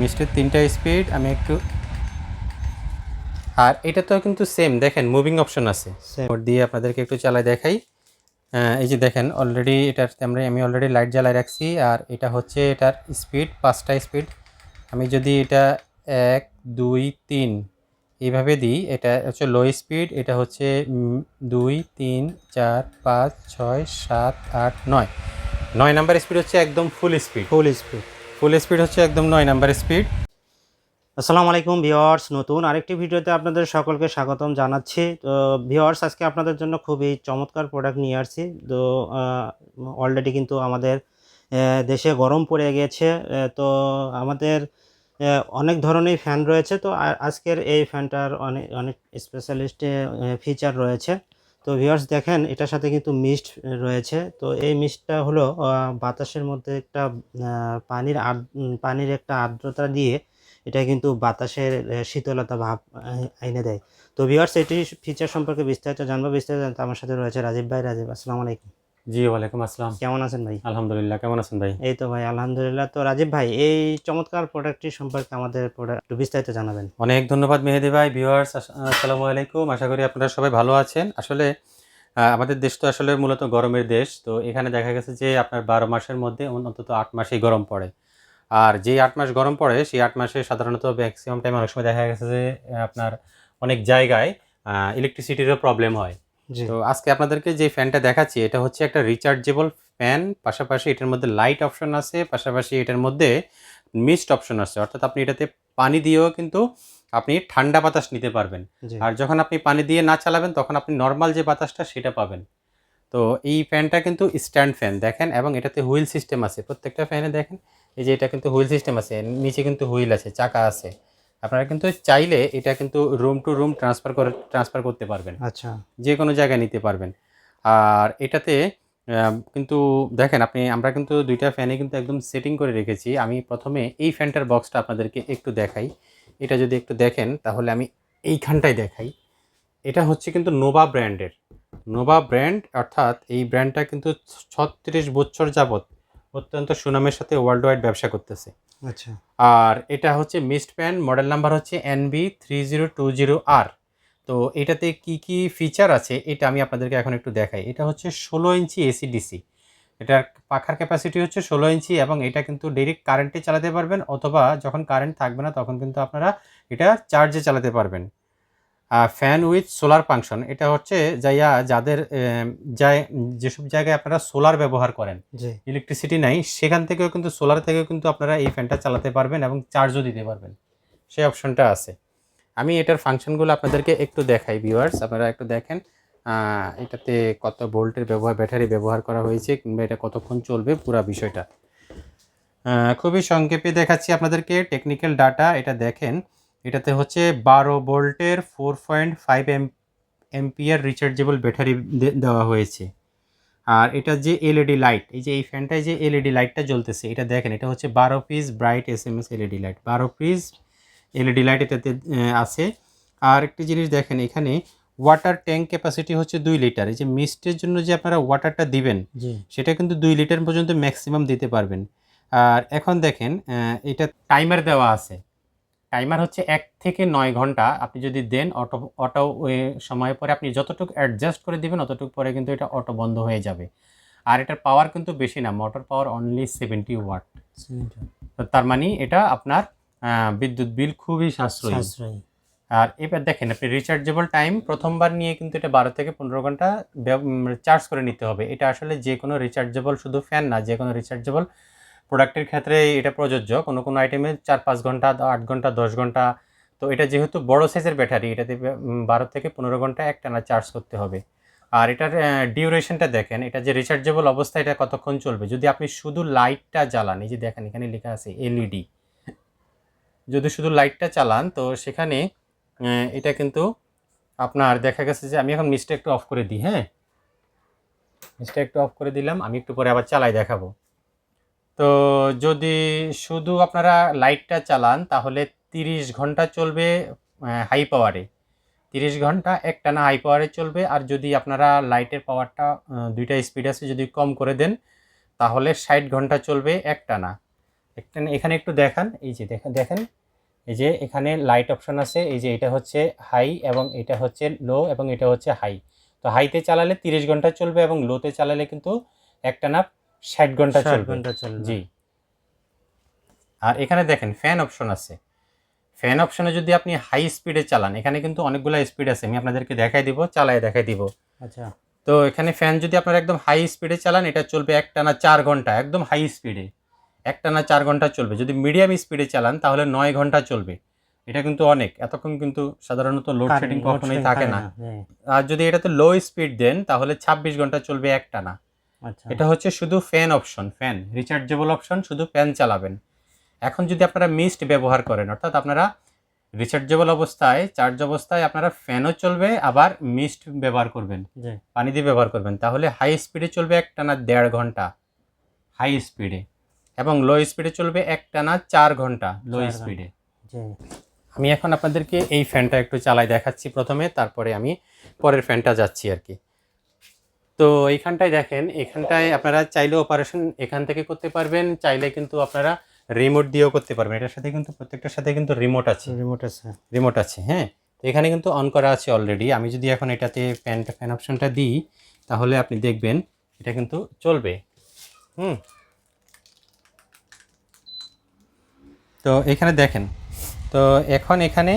মিষ্টির তিনটা স্পিড আমি একটু আর এটা তো কিন্তু সেম দেখেন মুভিং অপশন আছে. ওর দিয়ে আপনাদেরকে একটু চালাই দেখাই। এই যে দেখেন অলরেডি এটার আমরা আমি অলরেডি লাইট জ্বালাই রাখছি আর এটা হচ্ছে এটার স্পিড পাঁচটা স্পিড আমি যদি এটা এক দুই তিন এইভাবে দিই এটা হচ্ছে লো স্পিড এটা হচ্ছে দুই তিন চার পাঁচ ছয় সাত আট নয়। নয় নাম্বার স্পিড হচ্ছে একদম full speed full speed full speed হচ্ছে একদম নয় নাম্বার স্পিড আসসালামু আলাইকুম ভিওয়ার্স নতুন আরেকটি ভিডিওতে আপনাদের সকলকে স্বাগতম জানাচ্ছি। তো ভিওয়ার্স আজকে আপনাদের জন্য খুবই চমৎকার প্রোডাক্ট নিয়ে আসছি। তো অলরেডি কিন্তু আমাদের দেশে গরম পড়ে আহ, তো আমাদের অনেক ধরনের ফ্যান রয়েছে। তো আজকের এই ফ্যানটার অনেক অনেক স্পেশালিস্ট ফিচার রয়েছে। তো ভিউয়ার্স দেখেন, এটার সাথে কিন্তু মিস্ট রয়েছে। তো এই মিস্টটা হলো বাতাসের মধ্যে একটা পানির পানির একটা আর্দ্রতা দিয়ে এটা কিন্তু বাতাসের শীতলতা ভাব এনে দেয়। তো ভিউয়ার্স এটি ফিচার সম্পর্কে বিস্তারিত জানব, বিস্তারিত জানতে আমার সাথে রয়েছে রাজীব ভাই। রাজীব, আসসালামু আলাইকুম। জি ওয়ালাইকুম আসসালাম। কেমন আছেন ভাই? আলহামদুলিল্লাহ কেমন আছেন ভাই? এই তো ভাই আলহামদুলিল্লাহ। তো রাজীব ভাই এই চমৎকার প্রোডাক্টটি সম্পর্কে আমাদের প্রোডাক্ট একটু বিস্তারিত জানাবেন। অনেক ধন্যবাদ মেহেদি ভাই ভিউয়ার্স আসসালামু আলাইকুম। আশা করি আপনারা সবাই ভালো আছেন। আসলে আমাদের দেশ তো আসলে মূলত গরমের দেশ। তো এখানে দেখা গেছে যে আপনার বারো মাসের মধ্যে অন্তত আট মাসেই গরম পড়ে। আর যে আট মাস গরম পড়ে সেই আট মাসে সাধারণত ম্যাক্সিমাম টাইম অনেক সময় দেখা গেছে যে আপনার অনেক জায়গায় ইলেকট্রিসিটিরও প্রবলেম হয়। তো আজকে আপনাদেরকে যে ফ্যানটা দেখাচ্ছি এটা হচ্ছে একটা রিচার্জেবল ফ্যান পাশাপাশি এটার মধ্যে লাইট অপশন আছে পাশাপাশি এটার মধ্যে মিস্ট অপশন আছে। অর্থাৎ আপনি এটাতে পানি দিয়েও কিন্তু আপনি ঠান্ডা বাতাস নিতে পারবেন। আর যখন আপনি পানি দিয়ে না চালাবেন তখন আপনি নর্মাল যে বাতাসটা সেটা পাবেন। তো এই ফ্যানটা কিন্তু স্ট্যান্ড ফ্যান দেখেন এবং এটাতে হুইল সিস্টেম আছে। প্রত্যেকটা ফ্যানে দেখেন এই যে এটা কিন্তু হুইল সিস্টেম আছে নিচে কিন্তু হুইল আছে চাকা আছে। আপনারা কিন্তু চাইলে এটা কিন্তু রুম টু রুম ট্রান্সফার করে ট্রান্সফার করতে পারবেন। আচ্ছা। যে কোনো জায়গায় নিতে পারবেন। আর এটাতে কিন্তু দেখেন আপনি আমরা কিন্তু দুইটা ফ্যানে কিন্তু একদম সেটিং করে রেখেছি। আমি প্রথমে এই ফ্যানটার বক্সটা আপনাদেরকে একটু দেখাই। এটা যদি একটু দেখেন তাহলে আমি এইখানটায় দেখাই। এটা হচ্ছে কিন্তু নোভা ব্র্যান্ডের নোভা ব্র্যান্ড অর্থাৎ এই ব্র্যান্ডটা কিন্তু ছত্রিশ বছর যাবত অত্যন্ত সুনামের সাথে ওয়ার্ল্ড ওয়াইড ব্যবসা করতেছে। আচ্ছা। আর এটা হচ্ছে মিস্ট প্যান মডেল নাম্বার হচ্ছে NB three zero two zero আর তো এটাতে কি কি ফিচার আছে এটা আমি আপনাদেরকে এখন একটু দেখাই। এটা হচ্ছে ষোলো ইঞ্চি এসি ডিসি এটার পাখার ক্যাপাসিটি হচ্ছে ষোলো ইঞ্চি এবং এটা কিন্তু ডাইরেক্ট কারেন্টে চালাতে পারবেন অথবা যখন কারেন্ট থাকবে না তখন কিন্তু আপনারা এটা চার্জে চালাতে পারবেন। ফ্যান উইথ সোলার ফাংশন এটা হচ্ছে যাইয়া যাদের যেসব জায়গায় আপনারা সোলার ব্যবহার করেন ইলেকট্রিসিটি নাই সেখান থেকেও কিন্তু সোলার থেকেও কিন্তু আপনারা এই ফ্যানটা চালাতে পারবেন এবং চার্জও দিতে পারবেন। সেই অপশনটা আছে। আমি এটার ফাংশনগুলো আপনাদেরকে একটু দেখাই ভিউয়ার্স আপনারা একটু দেখেন। এটাতে কত ভোল্টের ব্যবহার ব্যাটারি ব্যবহার করা হয়েছে কিংবা এটা কতক্ষণ চলবে পুরো বিষয়টা। খুবই সংক্ষেপে দেখাচ্ছি আপনাদেরকে টেকনিক্যাল ডাটা এটা দেখেন। এটাতে হচ্ছে বারো ভোল্টের four point five M ampere rechargeable battery দেওয়া হয়েছে। আর এটা যে এলইডি লাইট এই যে এই ফ্যানটায় যে এলইডি লাইটটা জ্বলতেছে এটা দেখেন এটা হচ্ছে বারো piece bright S M S LED light বারো পিস এলইডি লাইট এটাতে আছে। আর একটি জিনিস দেখেন এখানে ওয়াটার ট্যাঙ্ক ক্যাপাসিটি হচ্ছে দুই লিটার এই যে মিস্টের জন্য যে আপনারা ওয়াটারটা দিবেন সেটা কিন্তু দুই লিটার পর্যন্ত ম্যাক্সিমাম দিতে পারবেন। আর এখন দেখেন এটা টাইমার দেওয়া আছে। টাইমার হচ্ছে এক থেকে নয় ঘণ্টা আপনি যদি দেন অটো অটো সময় পরে আপনি যতটুকু অ্যাডজাস্ট করে দিবেন অতটুকু পরে কিন্তু এটা অটো বন্ধ হয়ে যাবে। আর এটার পাওয়ার কিন্তু বেশি না motor power only seventy watt তো তার মানে এটা আপনার বিদ্যুৎ বিল খুবই সাশ্রয়ী। আর এবার দেখেন আপনি রিচার্জেবল টাইম প্রথমবার নিয়ে কিন্তু এটা বারো থেকে পনেরো ঘণ্টা চার্জ করে নিতে হবে। এটা আসলে যে কোনো রিচার্জেবল শুধু ফ্যান না যে কোনো রিচার্জেবল প্রোডাক্টের ক্ষেত্রে এটা প্রযোজ্য। কোনো কোনো আইটেমে চার পাঁচ ঘণ্টা, আট ঘণ্টা, দশ ঘণ্টা। তো এটা যেহেতু বড় সাইজের ব্যাটারি এটাতে বারো থেকে পনেরো ঘণ্টা একটানা চার্জ করতে হবে। আর এটার ডিউরেশনটা দেখেন, এটা যে রিচার্জেবল অবস্থা এটা কতক্ষণ চলবে? যদি আপনি শুধু লাইটটা জ্বালান, এই যে দেখেন, এখানে লেখা আছে এলইডি যদি শুধু লাইটটা চালান, তো সেখানে এটা কিন্তু আপনার দেখা গেছে যে আমি এখন মিসটা একটু অফ করে দিই হ্যাঁ? মিসটা একটু অফ করে দিলাম, আমি একটু পরে আবার চালাই দেখাবো। তো যদি শুধু আপনারা লাইটটা চালান, তাহলে তিরিশ ঘণ্টা চলবে হাই পাওয়ারে তিরিশ ঘণ্টা একটানা হাই পাওয়ারে চলবে, আর যদি আপনারা লাইটের পাওয়ারটা দুইটা স্পিড আছে যদি কম করে দেন, তাহলে ষাট ঘণ্টা চলবে একটানা। এখানে এখানে একটু দেখান, এই যে দেখেন, এই যে এখানে লাইট অপশন আছে, এই যে এটা হচ্ছে হাই এবং এটা হচ্ছে লো এবং এটা হচ্ছে হাই তো হাইতে চালালে তিরিশ ঘণ্টা চলবে এবং লোতে চালালে কিন্তু একটানা ষাট ঘণ্টা 60 চলবে। ঘণ্টা চলবে। জি। আর এখানে দেখেন ফ্যান অপশন আছে। ফ্যান অপশনে যদি আপনি হাই স্পিডে চালান এখানে কিন্তু অনেকগুলো স্পিড আছে। আমি আপনাদেরকে দেখাই দিব চালায় দেখাই দিব। আচ্ছা। তো এখানে ফ্যান যদি আপনারা একদম হাই স্পিডে চালান এটা চলবে একটানা চার ঘণ্টা একদম হাই স্পিডে একটানা চার ঘণ্টা চলবে। যদি মিডিয়াম স্পিডে চালান তাহলে নয় ঘণ্টা চলবে। এটা কিন্তু অনেক। এতক্ষণ কিন্তু সাধারণত লোডশেডিং কখনোই থাকে না। আর যদি এটাতে লো স্পিড দেন তাহলে ছাব্বিশ ঘণ্টা চলবে একটানা। এটা হচ্ছে শুধু fan option fan rechargeable option শুধু ফ্যান চালাবেন। এখন যদি আপনারা মিস্ট ব্যবহার করেন অর্থাৎ আপনারা রিচার্জেবল অবস্থায় চার্জ অবস্থায় আপনারা ফ্যানও চলবে আবার মিস্ট ব্যবহার করবেন। পানি দিয়ে ব্যবহার করবেন। তাহলে হাই স্পিডে চলবে একটানা দেড় ঘণ্টা। হাই স্পিডে এবং লো স্পিডে চলবে একটানা চার ঘণ্টা লো স্পিডে আমি এখন আপনাদেরকে এই ফ্যানটা একটু চালাই দেখাচ্ছি প্রথমে তারপরে আমি পরের ফ্যানটা যাচ্ছি আর কি। তো এইখানটায় দেখেন এখানটায় আপনারা চাইলে অপারেশন এখান থেকে করতে পারবেন চাইলে কিন্তু আপনারা রিমোট দিয়েও করতে পারবেন। এটার সাথে কিন্তু প্রত্যেকটার সাথে কিন্তু রিমোট আছে। রিমোট আছে। রিমোট আছে হ্যাঁ? তো এখানে কিন্তু অন করা আছে অলরেডি আমি যদি এখন এটাতে ফ্যানটা ফ্যান অপশানটা দিই তাহলে আপনি দেখবেন এটা কিন্তু চলবে। হুম। তো এখানে দেখেন তো এখন এখানে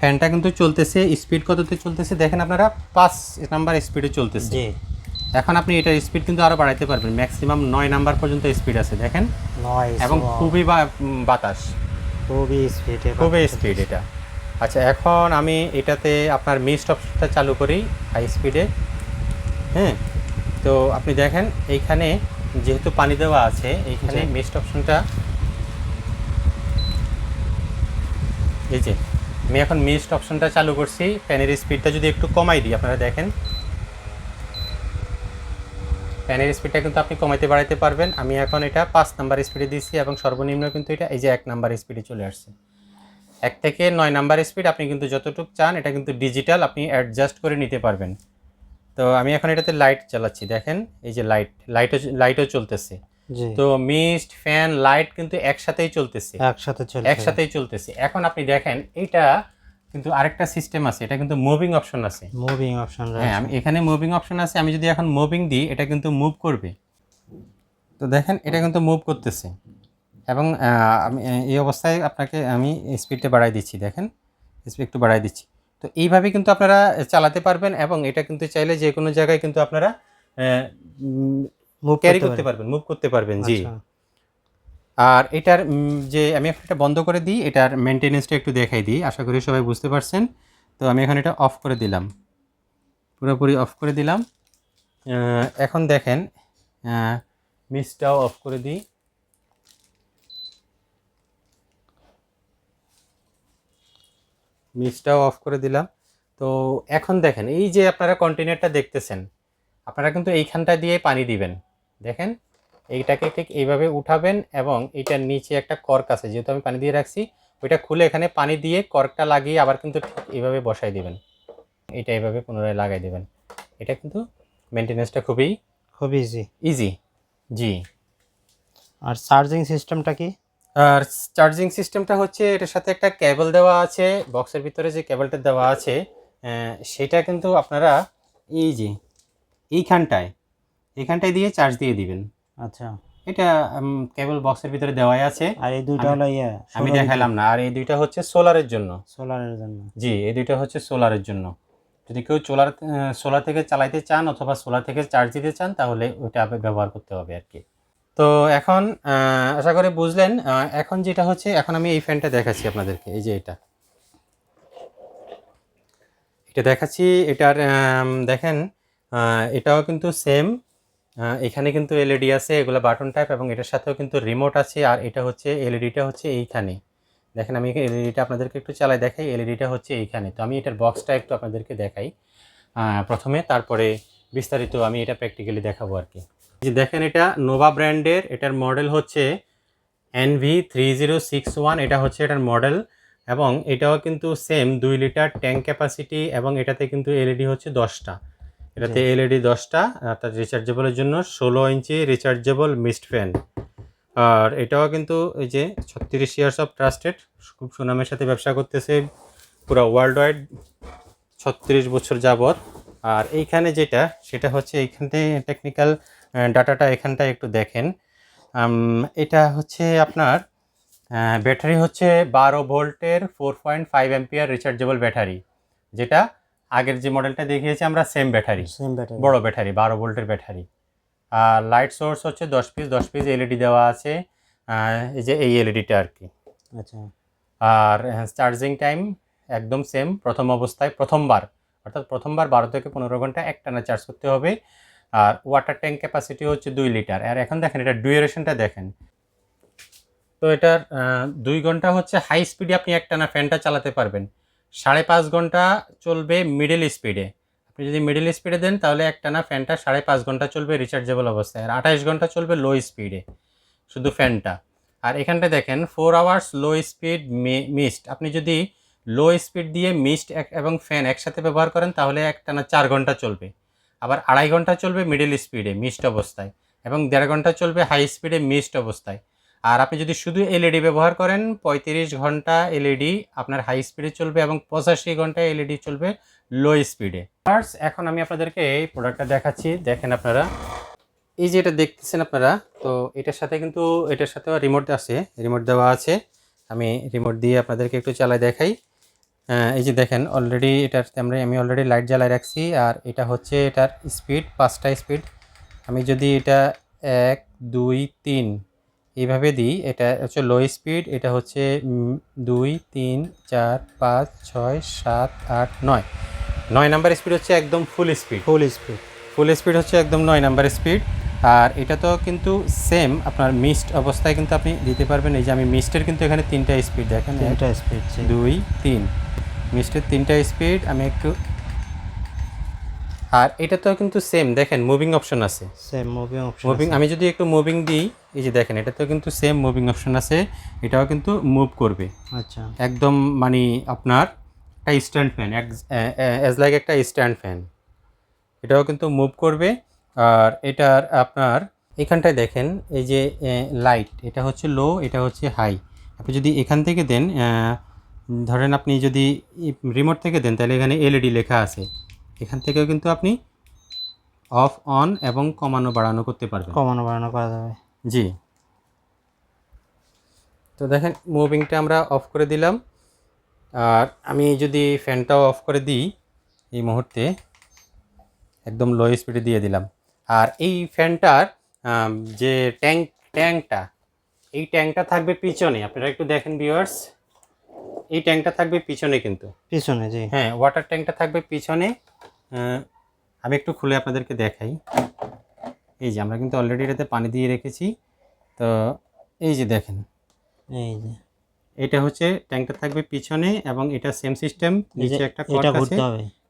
ফ্যানটা কিন্তু চলতেছে স্পিড কততে চলতেছে দেখেন আপনারা পাঁচ নাম্বার স্পিডে চলতেছে। জি। এখন আপনি এটার স্পিড কিন্তু আরও বাড়াইতে পারবেন ম্যাক্সিমাম নয় নাম্বার পর্যন্ত স্পিড আছে দেখেন। নয় এবং খুবই বাতাস। খুবই স্পিড খুবই স্পিড এটা। আচ্ছা এখন আমি এটাতে আপনার মিস্ট অপশনটা চালু করি হাই স্পিডে হ্যাঁ তো আপনি দেখেন এইখানে যেহেতু পানি দেওয়া আছে এইখানে। মিস্ট অপশনটা এই যে আমি এখন মিস্ট অপশনটা চালু করছি। ফ্যানের স্পিডটা যদি একটু কমাই দিই, আপনারা দেখেন। ফ্যানের স্পিডটা কিন্তু আপনি কমাইতে বাড়াইতে পারবেন। আমি এখন এটা পাঁচ নাম্বার স্পিডে দিচ্ছি এবং সর্বনিম্ন কিন্তু এটা এই যে এক নাম্বার স্পিডে চলে আসছে। এক থেকে নয় নাম্বার স্পিড আপনি কিন্তু যতটুকু চান, এটা কিন্তু ডিজিটাল আপনি অ্যাডজাস্ট করে নিতে পারবেন। তো আমি এখন এটাতে লাইট চালাচ্ছি। দেখেন, এই যে লাইট, লাইটও লাইটও চলতেছে। তো মিস্ট ফ্যান লাইট কিন্তু একসাথেই চলতেছে। একসাথে চলে একসাথেই চলতেছে। এখন আপনি দেখেন এটা কিন্তু আরেকটা সিস্টেম আছে এটা কিন্তু মুভিং অপশন আছে। মুভিং অপশন হ্যাঁ আমি এখানে মুভিং অপশন আছে আমি যদি এখন মুভিং দিই এটা কিন্তু মুভ করবে। তো দেখেন এটা কিন্তু মুভ করতেছে। এবং আমি এই অবস্থায় আপনাকে আমি স্পিডটা বাড়াই দিচ্ছি দেখেন। স্পিড একটু বাড়াই দিচ্ছি। তো এইভাবে কিন্তু আপনারা চালাতে পারবেন এবং এটা কিন্তু চাইলে যে কোনো জায়গায় কিন্তু আপনারা ক্যারি করতে পারবেন মুভ করতে পারবেন জি। আচ্ছা। আর এটার যে আমি এখন এটা বন্ধ করে দিই এটার মেনটেনেন্সটা একটু দেখাই দিই আশা করি সবাই বুঝতে পারছেন। তো আমি এখন এটা অফ করে দিলাম। পুরোপুরি অফ করে দিলাম। এখন দেখেন মিসটাও অফ করে দিই। মিসটাও অফ করে দিলাম। তো এখন দেখেন এই যে আপনারা কন্টেনারটা দেখতেছেন আপনারা কিন্তু এইখানটা দিয়ে পানি দিবেন। দেখেন এইটাকে ঠিক এইভাবে উঠাবেন এবং এটার নিচে একটা কর্ক আছে যেহেতু আমি পানি দিয়ে রাখছি ওইটা খুলে এখানে পানি দিয়ে কর্কটা লাগিয়ে আবার কিন্তু ঠিক এইভাবে বসাই দেবেন। এটা এইভাবে পুনরায় লাগাই দেবেন। এটা কিন্তু মেনটেনেন্সটা খুবই খুব ইজি ইজি জি। আর চার্জিং সিস্টেমটা কি? আর চার্জিং সিস্টেমটা হচ্ছে এটার সাথে একটা কেবল দেওয়া আছে বক্সের ভিতরে যে কেবলটা দেওয়া আছে সেটা কিন্তু আপনারা এই যে এইখানটায় এইখানটায় দিয়ে চার্জ দিয়ে দিবেন। আচ্ছা। এটা কেবল বক্সের ভিতরে দেওয়াই আছে। আর এই দুইটা হলো ইয়ে আমি দেখালাম না। আর এই দুইটা হচ্ছে সোলারের জন্য। সোলারের জন্য। জি এই দুইটা হচ্ছে সোলারের জন্য। যদি কেউ সোলার সোলার থেকে চালাইতে চান অথবা সোলার থেকে চার্জ দিতে চান তাহলে ওইটা ব্যবহার করতে হবে আর কি। তো এখন আশা করি বুঝলেন এখন যেটা হচ্ছে এখন আমি এই ফ্যানটা দেখাচ্ছি আপনাদেরকে। এই যে এটা। এটা দেখাচ্ছি এটার দেখেন এটাও কিন্তু সেম এখানে কিন্তু এলইডি আছে, এগুলো বাটন টাইপ এবং এটার সাথেও কিন্তু রিমোট আছে, আর এটা হচ্ছে এলইডিটা হচ্ছে এইখানে। দেখেন, আমি এলইডিটা আপনাদেরকে একটু চালাই দেখাই এলইডিটা হচ্ছে এইখানে। তো আমি এটার বক্সটা একটু আপনাদেরকে দেখাই। প্রথমে, তারপরে বিস্তারিত আমি এটা প্র্যাকটিক্যালি দেখাবো আর কি। যে দেখেন এটা নোভা ব্র্যান্ডের এটার মডেল হচ্ছে NV three zero six one এটা হচ্ছে এটার মডেল এবং এটাও কিন্তু সেম দুই লিটার ট্যাঙ্ক ক্যাপাসিটি এবং এটাতে কিন্তু এলইডি হচ্ছে দশটা। এটাতে এলইডি দশটা অর্থাৎ রিচার্জেবলের জন্য ষোলো ইঞ্চি রিচার্জেবল মিস্ট ফ্যান আর এটাও কিন্তু এই যে ছত্রিশ ইয়ার্স অফ ট্রাস্টেড খুব সুনামের সাথে ব্যবসা করতেছে পুরো ওয়ার্ল্ড ওয়াইড ছত্রিশ বছর যাবত আর এইখানে যেটা সেটা হচ্ছে এইখানতে টেকনিক্যাল ডাটাটা এখানটা একটু দেখেন। এটা হচ্ছে আপনার ব্যাটারি হচ্ছে বারো ভোল্টের four point five ampere rechargeable battery যেটা আগের যে মডেলটা দেখিয়েছি আমরা সেম ব্যাটারি সেম ব্যাটারি বড় ব্যাটারি বারো ভোল্টের ব্যাটারি আর লাইট সোর্স হচ্ছে দশ পিস দশ পিস এলইডি দেওয়া আছে এই যে এই এলইডিটা আর কি। আচ্ছা। আর চার্জিং টাইম একদম সেম প্রথম অবস্থায় প্রথমবার অর্থাৎ প্রথমবার বারো থেকে পনেরো ঘণ্টা একটানা চার্জ করতে হবে। আর ওয়াটার ট্যাঙ্ক ক্যাপাসিটি হচ্ছে দুই লিটার আর এখন দেখেন এটা ডিউরেশনটা দেখেন। তো এটার দুই ঘণ্টা হচ্ছে হাই স্পিডে আপনি একটানা ফ্যানটা চালাতে পারবেন। সাড়ে পাঁচ ঘণ্টা চলবে মিডল স্পিডে আপনি যদি মিডল স্পিডে দেন, তাহলে একটানা ফ্যানটা সাড়ে পাঁচ ঘণ্টা চলবে রিচার্জেবল অবস্থায়। আর আঠাইশ ঘণ্টা চলবে লো স্পিডে শুধু ফ্যানটা আর এখানটা দেখেন four hours low speed mist আপনি যদি লো স্পিড দিয়ে মিস্ট এবং ফ্যান একসাথে ব্যবহার করেন, তাহলে একটানা চার ঘণ্টা চলবে। আবার আড়াই ঘণ্টা চলবে মিডল স্পিডে মিস্ট অবস্থায়। এবং দেড় ঘণ্টা চলবে হাই স্পিডে মিস্ট অবস্থায়। আর আপনি যদি শুধু এলইডি ব্যবহার করেন, পঁয়ত্রিশ ঘণ্টা এলইডি আপনার হাই স্পিডে চলবে এবং পঁচাশি ঘণ্টা এলইডি চলবে লো স্পিডে ফার্স্ট এখন আমি আপনাদেরকে এই প্রোডাক্টটা দেখাচ্ছি। দেখেন আপনারা। এই যে এটা দেখতেছেন আপনারা, তো এটার সাথে কিন্তু এটার সাথেও রিমোট আছে রিমোট দেওয়া আছে। আমি রিমোট দিয়ে আপনাদেরকে একটু চালাই দেখাই। এই যে দেখেন অলরেডি এটার আমরা, আমি অলরেডি লাইট জ্বালায় রাখছি, আর এটা হচ্ছে এটার স্পিড পাঁচটা স্পিড আমি যদি এটা এক, দুই, তিন এইভাবে দিই এটা হচ্ছে লো স্পিড এটা হচ্ছে দুই তিন চার পাঁচ ছয় সাত আট নয়। নয় নাম্বার স্পিড হচ্ছে একদম full speed full speed full speed হচ্ছে একদম নয় নাম্বার স্পিড আর এটা তো কিন্তু সেম আপনার মিস্ট অবস্থায় কিন্তু আপনি দিতে পারবেন। এই যে আমি মিস্টের কিন্তু এখানে তিনটা স্পিড দেখেন। তিনটা স্পিড দুই তিন। মিস্টের তিনটা স্পিড আমি একটু আর এটা তো কিন্তু সেম দেখেন মুভিং অপশন আছে। সেম মুভিং অপশন মুভিং আমি যদি একটু মুভিং দিই এই যে দেখেন এটা তো কিন্তু সেম মুভিং অপশন আছে এটাও কিন্তু মুভ করবে। আচ্ছা। একদম মানে আপনার একটা স্ট্যান্ড ফ্যান অ্যাজ লাইক একটা স্ট্যান্ড ফ্যান এটাও কিন্তু মুভ করবে। আর এটার আপনার এখানটায় দেখেন এই যে লাইট এটা হচ্ছে লো এটা হচ্ছে হাই আপনি যদি এখান থেকে দেন ধরেন আপনি যদি রিমোট থেকে দেন তাহলে এখানে এলইডি লেখা আছে। এখান থেকেও কিন্তু আপনি অফ অন এবং কমানো বাড়ানো করতে পারবেন। কমানো বাড়ানো করা যাবে। জি। তো দেখেন মুভিংটা আমরা অফ করে দিলাম। আর আমি যদি ফ্যানটাও অফ করে দিই এই মুহূর্তে একদম লো স্পিডে দিয়ে দিলাম। আর এই ফ্যানটার যে ট্যাঙ্ক ট্যাঙ্কটা এই ট্যাঙ্কটা থাকবে পিছনে। আপনারা একটু দেখেন ভিউয়ার্স এই ট্যাঙ্কটা থাকবে পিছনে কিন্তু। পিছনে জি। হ্যাঁ ওয়াটার ট্যাঙ্কটা থাকবে পিছনে। আমি একটু খুলে আপনাদেরকে দেখাই। এই যে আমরা কিন্তু অলরেডি এটাতে পানি দিয়ে রেখেছি। তো এই যে দেখেন। এই যে। এটা হচ্ছে ট্যাঙ্কটা থাকবে পিছনে এবং এটা সেম সিস্টেম নিচে একটা কর্ক আছে।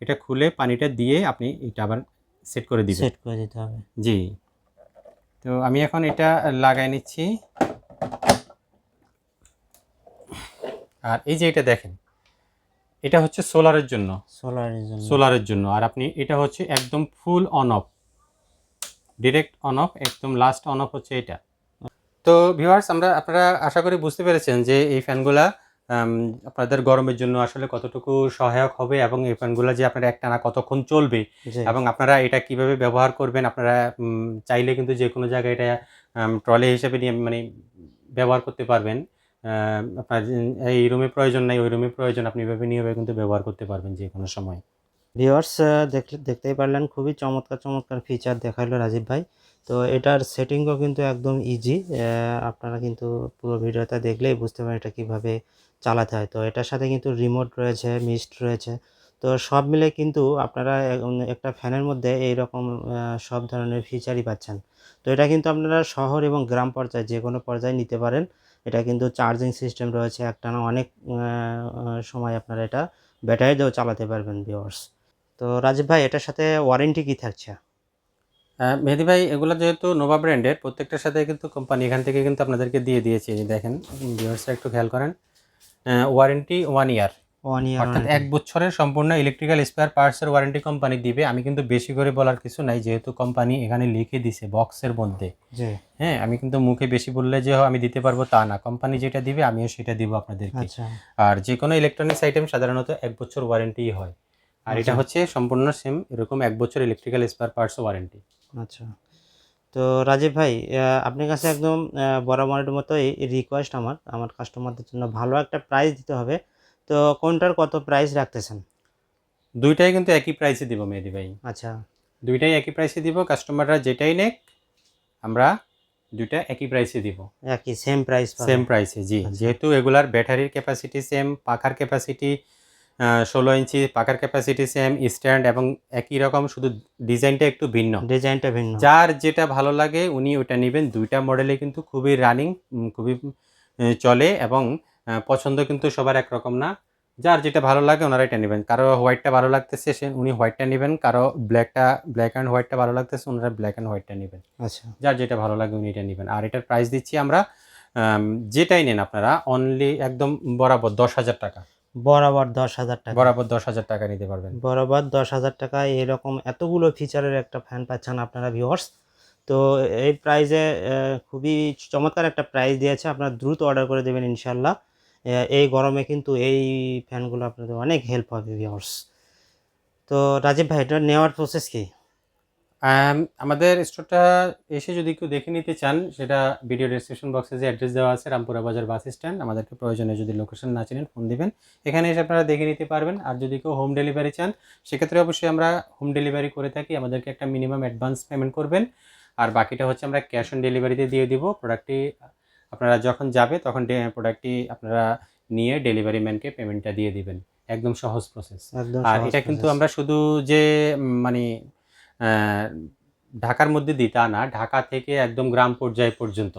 এটা খুলে পানিটা দিয়ে আপনি এটা আবার সেট করে দিবেন। সেট করে দিতে হবে। জি। তো আমি এখন এটা লাগাই নিচ্ছি। আর এই যে এটা দেখেন। এটা হচ্ছে সোলারের জন্য। সোলারের জন্য। সোলারের জন্য। আর আপনি এটা হচ্ছে একদম full on off. Direct on off একদম লাস্ট অন অফ হচ্ছে এটা। তো ভিউয়ার্স আমরা আপনারা আশা করি বুঝতে পেরেছেন যে এই ফ্যানগুলা আপনাদের গরমের জন্য আসলে কতটুকু সহায়ক হবে এবং এই ফ্যানগুলা যে আপনারা একটানা কতক্ষণ চলবে এবং আপনারা এটা কীভাবে ব্যবহার করবেন আপনারা চাইলে কিন্তু যে কোনো জায়গায় এটা ট্রলে হিসেবে নিয়ে মানে ব্যবহার করতে পারবেন। আপনার এই রুমে প্রয়োজন নাই, ওই রুমে প্রয়োজন, আপনি এভাবে নিয়েভাবে কিন্তু ব্যবহার করতে পারবেন যে কোনো সময়। ভিওয়ার্স দেখলে, দেখতেই পারলেন, খুবই চমৎকার চমৎকার ফিচার দেখাইলো রাজীব ভাই। তো এটার সেটিংও কিন্তু একদম ইজি আপনারা কিন্তু পুরো ভিডিওটা দেখলেই বুঝতে পারেন এটা কীভাবে চালাতে হয়। তো এটার সাথে কিন্তু রিমোট রয়েছে মিস্ট রয়েছে। তো সব মিলে কিন্তু আপনারা একটা ফ্যানের মধ্যে এই রকম সব ধরনের ফিচারই পাচ্ছেন। তো এটা কিন্তু আপনারা শহর এবং গ্রাম পর্যায়ে যে কোনো পর্যায়ে নিতে পারেন। এটা কিন্তু চার্জিং সিস্টেম রয়েছে একটা না অনেক সময় আপনারা এটা ব্যাটারি দিয়েও চালাতে পারবেন ভিওয়ার্স তো রাজীব ভাই, এটার সাথে ওয়ারেন্টি কী থাকছে? মেহেদি ভাই, এগুলো যেহেতু নোভা ব্র্যান্ডের প্রত্যেকটার সাথে কিন্তু কোম্পানি এখান থেকে কিন্তু আপনাদেরকে দিয়ে দিয়েছে। দেখেন ভিওয়ার্সটা একটু খেয়াল করেন। Warranty one year one year অর্থাৎ এক বছরের সম্পূর্ণ ইলেকট্রিক্যাল স্পেয়ার পার্টসের ওয়ারেন্টি কোম্পানি দিবে। আমি কিন্তু বেশি করে বলার কিছু নাই যেহেতু কোম্পানি এখানে লিখে দিছে বক্সের মধ্যে। হ্যাঁ আমি কিন্তু মুখে বেশি বললে যে আমি দিতে পারব তা না। কোম্পানি যেটা দিবে আমিও সেটা দিব আপনাদেরকে। আচ্ছা। আর যে কোনো ইলেকট্রনিক্স আইটেম সাধারণত এক বছর ওয়ারেন্টি হয়। আর এটা আচ্ছা। হচ্ছে সম্পূর্ণ সেম এরকম এক বছর ইলেকট্রিক্যাল স্পেয়ার পার্টস ওয়ারেন্টি আচ্ছা। তো রাজীব ভাই আপনার কাছে একদম বরাবরের মতোই রিকোয়েস্ট আমার। আমার কাস্টমারদের জন্য ভালো একটা প্রাইস দিতে হবে। তো কোনটার কত প্রাইস রাখতেছেন? দুইটাই কিন্তু একই প্রাইসে দিব মেহেদি ভাই। আচ্ছা। দুইটাই একই প্রাইসে দিব কাস্টমাররা যেটাই নেক আমরা দুইটা একই প্রাইসে দিব। একই সেম প্রাইস সেম প্রাইসে জি। আচ্ছা। যেহেতু এগুলার ব্যাটারির ক্যাপাসিটি সেম পাখার ক্যাপাসিটি ষোলো ইঞ্চি পাখার ক্যাপাসিটি সেম স্ট্যান্ড এবং একই রকম শুধু ডিজাইনটা একটু ভিন্ন। ডিজাইনটা ভিন্ন। যার যেটা ভালো লাগে উনি ওটা নেবেন। দুইটা মডেলে কিন্তু খুবই রানিং খুবই চলে এবং পছন্দ কিন্তু সবার একরকম না। যার যেটা ভালো লাগে ওনারা এটা নেবেন। কারও হোয়াইটটা ভালো লাগতেছে সে উনি হোয়াইটটা নেবেন। কারও ব্ল্যাকটা ব্ল্যাক অ্যান্ড হোয়াইটটা ভালো লাগতেছে ওনারা ব্ল্যাক অ্যান্ড হোয়াইটটা নেবেন। আচ্ছা। যার যেটা ভালো লাগে উনি এটা নেবেন। আর এটার প্রাইস দিচ্ছি আমরা যেটাই নেন আপনারা অনলি একদম বরাবর দশ হাজার টাকা। বরাবর দশ হাজার টাকা। বরাবর দশ হাজার টাকা নিতে পারবেন। বরাবর দশ হাজার টাকায় এরকম এতগুলো ফিচারের একটা ফ্যান পাচ্ছেন আপনারা ভিউয়ার্স তো এই প্রাইজে খুবই চমৎকার একটা প্রাইস দিয়েছে। আপনারা দ্রুত অর্ডার করে দেবেন ইনশাল্লাহ এই গরমে কিন্তু এই ফ্যানগুলো আপনাদের অনেক হেল্প হবে ভিউয়ার্স তো রাজীব ভাই এটা নেওয়ার প্রসেস কি? আম, আমাদের স্টোরটা এসে যদি কেউ দেখে নিতে চান সেটা ভিডিও ডিসক্রিপশন বক্সে যে অ্যাড্রেস দেওয়া আছে রামপুরা বাজার বাস স্ট্যান্ড আমাদেরকে প্রয়োজনে যদি লোকেশন না চিনেন ফোন দিবেন। এখানে এসে আপনারা দেখে নিতে পারবেন। আর যদি কেউ হোম ডেলিভারি চান সেক্ষেত্রে অবশ্যই আমরা হোম ডেলিভারি করে থাকি। আমাদেরকে একটা মিনিমাম অ্যাডভান্স পেমেন্ট করবেন। আর বাকিটা হচ্ছে আমরা ক্যাশ অন ডেলিভারিতে দিয়ে দিব। প্রোডাক্টটি আপনারা যখন যাবে তখন প্রোডাক্টটি আপনারা নিয়ে ডেলিভারি ম্যানকে পেমেন্টটা দিয়ে দিবেন। একদম সহজ প্রসেস আর এটা কিন্তু আমরা শুধু যে মানে ঢাকার মধ্যে দিই তা না ঢাকা থেকে একদম গ্রাম পর্যায় পর্যন্ত।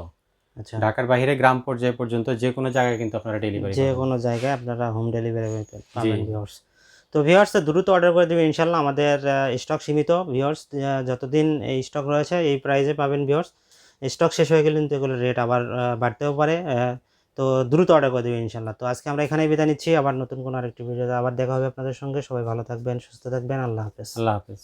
আচ্ছা। ঢাকার বাইরে গ্রাম পর্যায় পর্যন্ত যে কোনো জায়গায় কিন্তু আপনারা ডেলিভারি যে কোনো জায়গায় আপনারা হোম ডেলিভারি পাবেন। ভিউয়ার্স তো ভিউয়ার্স দ্রুত অর্ডার করে দেবেন ইনশাল্লাহ আমাদের স্টক সীমিত। ভিউয়ার্স যতদিন এই স্টক রয়েছে এই প্রাইসে পাবেন ভিউয়ার্স স্টক শেষ হয়ে গেলে কিন্তু এগুলো রেট আবার বাড়তেও পারে তো দ্রুত অর্ডার করে দেবেন ইনশাল্লাহ তো আজকে আমরা এখানেই বিদায় নিচ্ছি, আবার নতুন কোনো আরেকটি ভিডিওতে আবার দেখা হবে আপনাদের সঙ্গে। সবাই ভালো থাকবেন, সুস্থ থাকবেন, আল্লাহ হাফেজ। আল্লাহ হাফেজ।